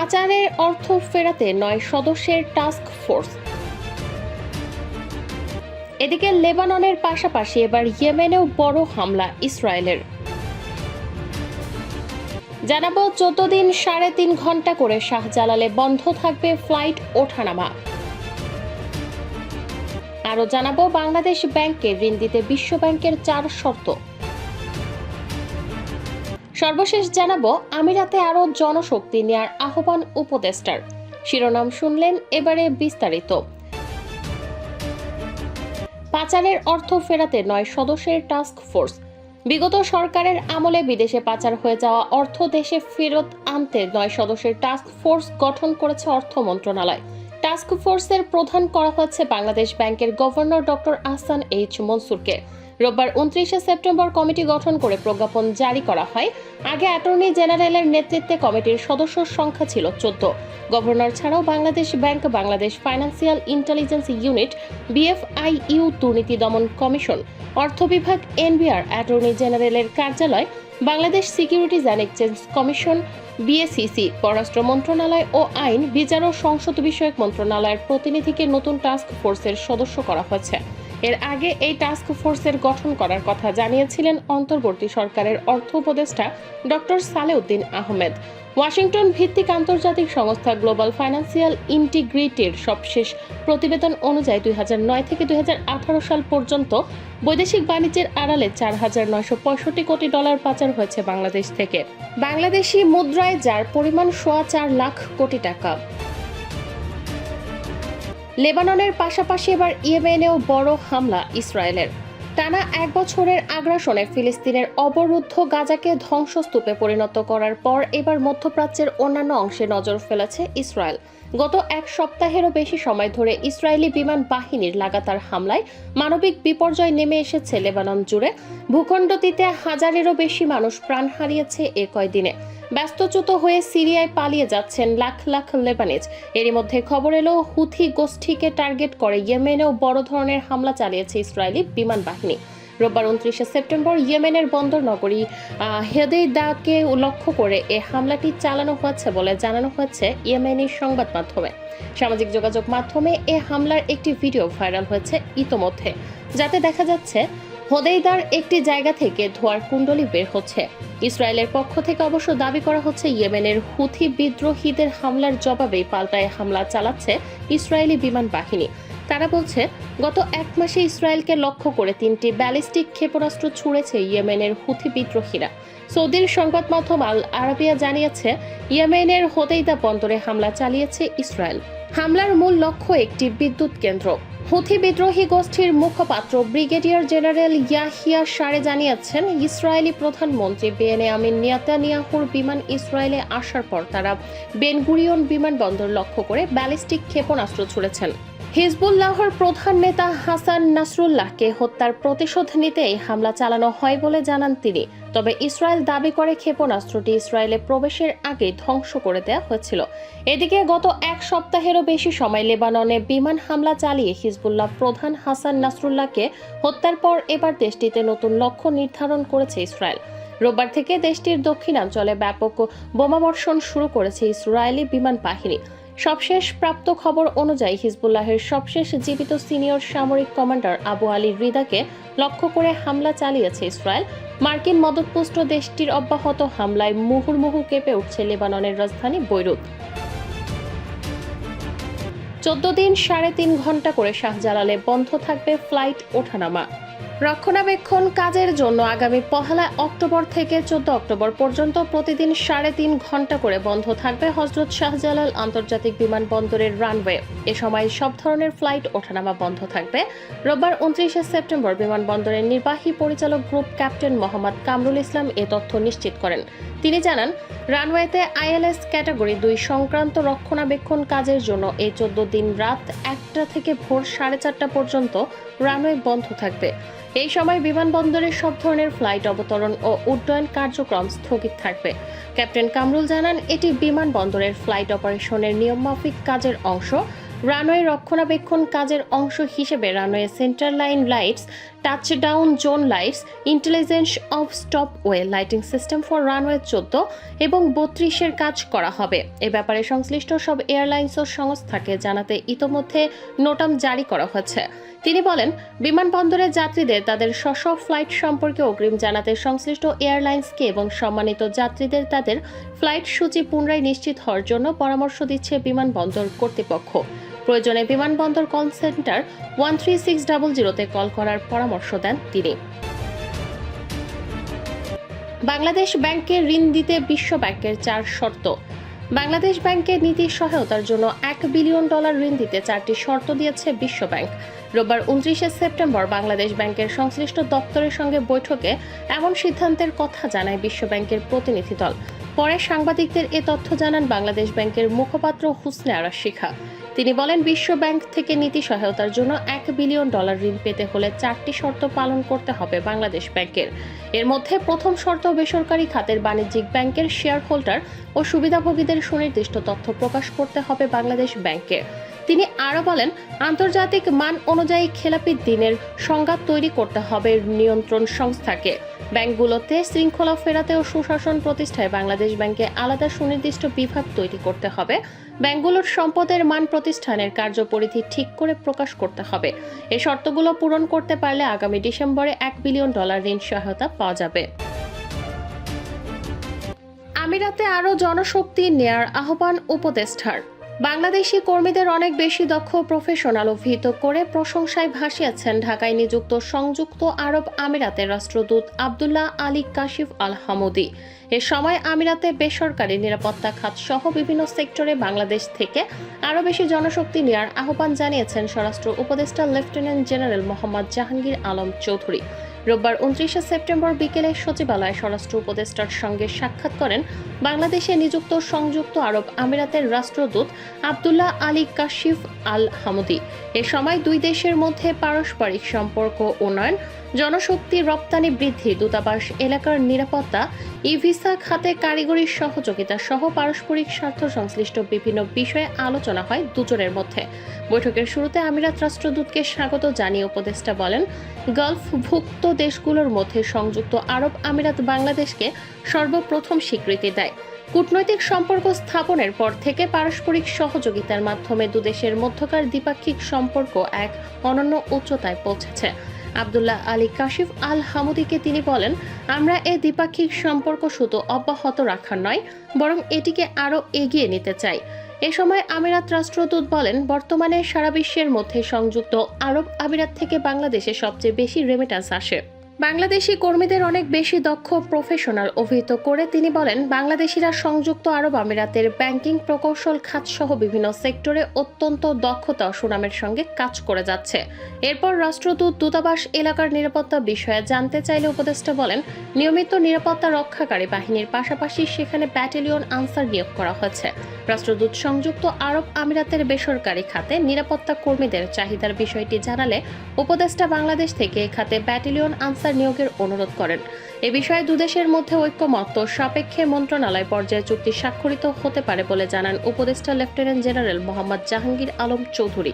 পাচারের অর্থ ফেরাতে নয় সদস্যের টাস্ক ফোর্স এদিকে লেবাননের পাশাপাশি এবার ইয়েমেনেও বড় হামলা ইসরায়েলের। জানাব চোদ্দ দিন সাড়ে তিন ঘণ্টা করে শাহজালালে বন্ধ থাকবে ফ্লাইট ওঠানামা। আরও জানাব, বাংলাদেশ ব্যাংকে ঋণ দিতে বিশ্ব ব্যাংকের চার শর্ত। সর্বশেষ জানাব, আমিরাতে আরও জনশক্তি নেয়ার আহ্বান উপদেষ্টার। শিরোনাম শুনলেন এবারে বিস্তারিত। পাচারের অর্থ ফেরাতে নয় সদস্যের টাস্ক ফোর্স বিগত সরকারের আমলে বিদেশে পাচার হয়ে যাওয়া অর্থ দেশে ফেরত আনতে নয় সদস্যের টাস্ক ফোর্স গঠন করেছে অর্থ মন্ত্রণালয়। টাস্ক ফোর্সের প্রধান করা হচ্ছে বাংলাদেশ ব্যাংকের গভর্নর ডক্টর আহসান এইচ মনসুরকে। রোববার উনত্রিশে সেপ্টেম্বর কমিটি গঠন করে প্রজ্ঞাপন জারি করা হয়। আগে অ্যাটর্নি জেনারেলের নেতৃত্বে কমিটির সদস্য সংখ্যা ছিল চোদ্দ। গভর্নর ছাড়াও Bangladesh bank, Bangladesh financial intelligence unit, BFIU দুর্নীতি দমন কমিশন, অর্থ বিভাগ, এনবিআর, অ্যাটর্নি জেনারেলের কার্যালয়, Bangladesh securities and exchange commission BACC পররাষ্ট্র মন্ত্রণালয় ও আইন, বিচার ও সংসদ বিষয়ক মন্ত্রণালয়ের প্রতিনিধিকে নতুন টাস্ক ফোর্সের সদস্য করা হয়েছে। এর আগে এই টাস্ক ফোর্সের গঠন করার কথা জানিয়েছিলেন অন্তর্বর্তী সরকারের অর্থ উপদেষ্টা ডক্টর সালেউদ্দিন আহমেদ। ওয়াশিংটন ভিত্তিক আন্তর্জাতিক সংস্থা গ্লোবাল ফাইন্যান্সিয়াল ইন্টিগ্রিটির সবশেষ প্রতিবেদন অনুযায়ী দুই হাজার নয় থেকে দুই হাজার আঠারো সাল পর্যন্ত বৈদেশিক বাণিজ্যের আড়ালে চার হাজার নয়শো পঁয়ষট্টি কোটি ডলার পাচার হয়েছে বাংলাদেশ থেকে। বাংলাদেশি মুদ্রায় যার পরিমাণ সোয়া চার লাখ কোটি টাকা। লেবাননের পাশাপাশি এবার ইয়েমেনেও বড় হামলা ইসরায়েলের। টানা এক বছরের আগ্রাসনে ফিলিস্তিনের অবরুদ্ধ গাজাকে ধ্বংসস্তূপে পরিণত করার পর এবার মধ্যপ্রাচ্যের অন্যান্য অংশে নজর ফেলেছে ইসরায়েল। গত এক সপ্তাহেরও বেশি সময় ধরে ইসরায়েলি বিমান বাহিনীর লাগাতার হামলায় মানবিক বিপর্যয় নেমে এসেছে লেবানন জুড়ে। ভূখণ্ডটিতে হাজারেরও বেশি মানুষ প্রাণ হারিয়েছে এ কয়দিনে। ব্যস্তচ্যুত হয়ে সিরিয়ায় পালিয়ে যাচ্ছেন লাখ লাখ লেবানিজ। এরই মধ্যে খবর এলো, হুথি গোষ্ঠীকে টার্গেট করে ইয়েমেনেও বড় ধরনের হামলা চালিয়েছে ইসরায়েলি বিমান বাহিনী। রোববার উনত্রিশে সেপ্টেম্বর ইয়েমেনের বন্দর নগরী আহ, হেদেইদাকে লক্ষ্য করে এ হামলাটি চালানো হয়েছে বলে জানানো হয়েছে ইয়েমেনের সংবাদ মাধ্যমে। সামাজিক যোগাযোগ মাধ্যমে এ হামলার একটি ভিডিও ভাইরাল হয়েছে ইতোমধ্যে। যাতে দেখা যাচ্ছে হোদেইদার একটি জায়গা থেকে ধোয়ার কুণ্ডলি বের হচ্ছে। ইসরায়েলের পক্ষ থেকে অবশ্য দাবি করা হচ্ছে ইয়েমেনের হুথি বিদ্রোহীদের হামলার জবাবে পাল্টায় হামলা চালাচ্ছে ইসরায়েলি বিমান বাহিনী। তারা বলছে, গত এক মাসে ইসরায়েলকে লক্ষ্য করে তিনটি ব্যালিস্টিক ক্ষেপণাস্ত্র ছুড়েছে ইয়েমেনের হুথি বিদ্রোহীরা। সৌদির সংবাদ মাধ্যম আল আরাবিয়া জানিয়েছে, ইয়েমেনের হোদেইদা বন্দরে হামলা চালিয়েছে ইসরায়েল। হামলার মূল লক্ষ্য একটি বিদ্যুৎ কেন্দ্র। হুথি বিদ্রোহী গোষ্ঠীর মুখপাত্র ব্রিগেডিয়ার জেনারেল ইয়াহিয়া সারে জানিয়েছেন, ইসরায়েলি প্রধানমন্ত্রী বেনেয়ামিন নিয়াতানিয়াহুর বিমান ইসরায়েলে আসার পর তারা বেনগুরিয়ন বিমানবন্দর লক্ষ্য করে ব্যালিস্টিক ক্ষেপণাস্ত্র ছুড়েছেন। হিজবুল্লাহর প্রধান নেতা হাসান নাসরুল্লাহকে হত্যার প্রতিশোধ নিতে এই হামলা চালানো হয় বলে জানান তিনি। তবে ইসরায়েল দাবি করে ক্ষেপণাস্ত্রটি ইসরায়েলে প্রবেশের আগে ধ্বংস করে দেওয়া হয়েছিল। এদিকে গত এক সপ্তাহেরও বেশি সময় লেবাননে বিমান হামলা চালিয়ে হিজবুল্লাহ প্রধান হাসান নাসরুল্লাহকে হত্যার পর এবার দেশটিতে নতুন লক্ষ্য নির্ধারণ করেছে ইসরায়েল। রোববার থেকে দেশটির দক্ষিণাঞ্চলে ব্যাপক বোমাবর্ষণ শুরু করেছে ইসরায়েলি বিমান বাহিনী। সবশেষ প্রাপ্ত খবর অনুযায়ী হিজবুল্লাহের সবশেষ জীবিত সিনিয়র সামরিক কমান্ডার আবু আলী রিদাকে লক্ষ্য করে হামলা চালিয়েছে ইসরায়েল। মার্কিন মদতপুষ্ট দেশটির অব্যাহত হামলায় মুহুর্মুহু কেঁপে উঠছে লেবাননের রাজধানী বৈরুত। চোদ্দ দিন সাড়ে তিন ঘণ্টা করে শাহজালালে বন্ধ থাকবে ফ্লাইট ওঠানামা। রক্ষণাবেক্ষণ কাজের জন্য আগামী পহেলা অক্টোবর থেকে চোদ্দ অক্টোবর পর্যন্ত প্রতিদিন সাড়ে তিন ঘণ্টা করে বন্ধ থাকবে হজরত শাহজালাল আন্তর্জাতিক বিমানবন্দরের রানওয়ে। এ সময় সব ধরনের ফ্লাইট ওঠানামা বন্ধ থাকবে। রোববার উনত্রিশে সেপ্টেম্বর বিমানবন্দরের নির্বাহী পরিচালক গ্রুপ ক্যাপ্টেন মোহাম্মদ কামরুল ইসলাম এ তথ্য নিশ্চিত করেন। তিনি জানান, রানওয়েতে আইএলএস ক্যাটাগরি দুই সংক্রান্ত রক্ষণাবেক্ষণ কাজের জন্য এই চোদ্দ দিন রাত একটা থেকে ভোর সাড়ে চারটা পর্যন্ত রানওয়ে বন্ধ থাকবে। এই সময় বিমানবন্দরের সব ধরনের ফ্লাইট অবতরণ ও উড্ডয়ন কার্যক্রম স্থগিত থাকবে। ক্যাপ্টেন কামরুল জানান, এটি বিমানবন্দরের ফ্লাইট অপারেশনের নিয়মমাফিক কাজের অংশ। রানওয়ে রক্ষণাবেক্ষণ কাজের অংশ হিসেবে runway centre line lights touchdown zone lights intelligence of stopway lighting system for runway চোদ্দ এবং বত্রিশের কাজ করা হবে। এ ব্যাপারে সংশ্লিষ্ট সব এয়ারলাইন্স ও সংস্থাকে জানাতে ইতোমধ্যে নোটাম জারি করা হয়েছে। তিনি বলেন বিমানবন্দরের যাত্রীদের তাদের স্ব ফ্লাইট সম্পর্কে অগ্রিম জানাতে সংশ্লিষ্ট এয়ারলাইন্সকে এবং সম্মানিত যাত্রীদের তাদের ফ্লাইট সূচি পুনরায় নিশ্চিত হওয়ার জন্য পরামর্শ দিচ্ছে বিমানবন্দর কর্তৃপক্ষ। প্রয়োজনে বিমানবন্দর call centre one three six double জিরোতে কল করার পরামর্শ দেন তিনি। বাংলাদেশ ব্যাংকে ঋণ দিতে বিশ্ব ব্যাংকের চার শর্ত। বাংলাদেশ ব্যাংকের নীতি সহায়তার জন্য এক বিলিয়ন ডলার ঋণ দিতে চারটি শর্ত দিয়েছে বিশ্ব ব্যাংক। রোববার উনত্রিশে সেপ্টেম্বর বাংলাদেশ ব্যাংকের সংশ্লিষ্ট দপ্তরের সঙ্গে বৈঠকে এমন সিদ্ধান্তের কথা জানায় বিশ্ব ব্যাংকের প্রতিনিধি দল। পরে সাংবাদিকদের এ তথ্য জানান বাংলাদেশ ব্যাংকের মুখপাত্র হুসনে আরা শিখা। তিনি বলেন বিশ্ব ব্যাংক থেকে নীতি সহায়তার জন্য এক বিলিয়ন ডলার ঋণ পেতে হলে চারটি শর্ত পালন করতে হবে বাংলাদেশ ব্যাংকের। এর মধ্যে প্রথম শর্ত বেসরকারি খাতের বাণিজ্যিক ব্যাংকের শেয়ার হোল্ডার ও সুবিধাভোগীদের সুনির্দিষ্ট তথ্য প্রকাশ করতে হবে বাংলাদেশ ব্যাংকের তিনি আরও বলেন, আন্তর্জাতিক মান অনুযায়ী খেলাপি দিনের সংজ্ঞা তৈরি করতে হবে নিয়ন্ত্রণ সংস্থাকে। ব্যাংকগুলোতে শৃঙ্খলা ফেরাতে ও সুশাসন প্রতিষ্ঠায় বাংলাদেশ ব্যাংকে আলাদা সুনির্দিষ্ট বিভাগ তৈরি করতে হবে। ব্যাংকগুলোর সম্পদের মান প্রতিষ্ঠানের কার্যপরিধি ঠিক করে প্রকাশ করতে হবে। এই শর্তগুলো পূরণ করতে পারলে আগামী ডিসেম্বরে এক বিলিয়ন ডলার ঋণ সহায়তা পাওয়া যাবে। আমিরাতে আরও জনশক্তি নেয়ার আহ্বান উপদেষ্টার। বাংলাদেশি কর্মীদের অনেক বেশি দক্ষ প্রফেশনাল অভিহিত করে প্রশংসায় ভাসিয়েছেন ঢাকায় নিযুক্ত সংযুক্ত আরব আমিরাতের রাষ্ট্রদূত Abdullah Ali Kashif Al Hamoudi. এ সময় আমিরাতে বেসরকারি নিরাপত্তা খাত সহ বিভিন্ন সেক্টরে বাংলাদেশ থেকে আরও বেশি জনশক্তি নেওয়ার আহ্বান জানিয়েছেন স্বরাষ্ট্র উপদেষ্টা লেফটেন্যান্ট জেনারেল মোহাম্মদ জাহাঙ্গীর আলম চৌধুরী। রোববার উনত্রিশে সেপ্টেম্বর বিকেলে সচিবালয়ে স্বরাষ্ট্র উপদেষ্টার সঙ্গে সাক্ষাৎ করেন বাংলাদেশে নিযুক্ত সংযুক্ত আরব আমিরাতের রাষ্ট্রদূত Abdullah Ali Kashif Al Hamoudi এ সময় দুই দেশের মধ্যে পারস্পরিক সম্পর্ক উন্নয়ন জনশক্তি রপ্তানি বৃদ্ধি, দূতাবাস এলাকার নিরাপত্তা, ই ভিসা খাতে কারিগরি সহযোগিতা সহ পারস্পরিক স্বার্থ সংশ্লিষ্ট বিভিন্ন বিষয়ে আলোচনা হয় দুজনের মধ্যে। বৈঠকের শুরুতে আমিরাত রাষ্ট্রদূতকে স্বাগত জানিয়ে উপদেষ্টা বলেন, গলফভুক্ত দেশগুলোর মধ্যে সংযুক্ত আরব আমিরাত বাংলাদেশকে সর্বপ্রথম স্বীকৃতি দেয়। কূটনৈতিক সম্পর্ক স্থাপনের পর থেকে পারস্পরিক সহযোগিতার মাধ্যমে দুদেশের মধ্যকার দ্বিপাক্ষিক সম্পর্ক এক অনন্য উচ্চতায় পৌঁছেছে। আবদুল্লাহ আলী কাশিফ আল হামুদিকে তিনি বলেন, আমরা এ দ্বিপাক্ষিক সম্পর্ক শুধু অব্যাহত রাখার নয়, বরং এটিকে আরও এগিয়ে নিতে চাই। এ সময় আমিরাত রাষ্ট্রদূত বলেন, বর্তমানে সারা বিশ্বের মধ্যে সংযুক্ত আরব আমিরাত থেকে বাংলাদেশে সবচেয়ে বেশি রেমিটান্স আসে। বাংলাদেশি কর্মীদের অনেক বেশি দক্ষ প্রফেশনাল অভিহিত করে তিনি বলেন, বাংলাদেশিরা সংযুক্ত আরব আমিরাতের ব্যাংকিং প্রকৌশল খাত সহ বিভিন্ন সেক্টরে অত্যন্ত দক্ষতা সুনামের সঙ্গে কাজ করে যাচ্ছে। এরপর রাষ্ট্রদূত দূতাবাস এলাকার নিরাপত্তা বিষয়ে জানতে চাইলে উপদেষ্টা বলেন, নিয়মিত নিরাপত্তা রক্ষাকারী বাহিনীর পাশাপাশি সেখানে ব্যাটালিয়ন আনসার নিয়োগ করা হয়েছে। রাষ্ট্রদূত সংযুক্ত আরব আমিরাতের বেসরকারি খাতে নিরাপত্তা কর্মীদের চাহিদার বিষয়টি জানালে উপদেষ্টা বাংলাদেশ থেকে খাতে ব্যাটালিয়ন আনসার নিয়োগের অনুরোধ করেন। এ বিষয়ে দুদেশের মধ্যে ঐক্যমত্য সাপেক্ষে মন্ত্রণালয় পর্যায়ে চুক্তি স্বাক্ষরিত হতে পারে বলে জানান উপদেষ্টা লেফটেন্যান্ট জেনারেল মোহাম্মদ জাহাঙ্গীর আলম চৌধুরী।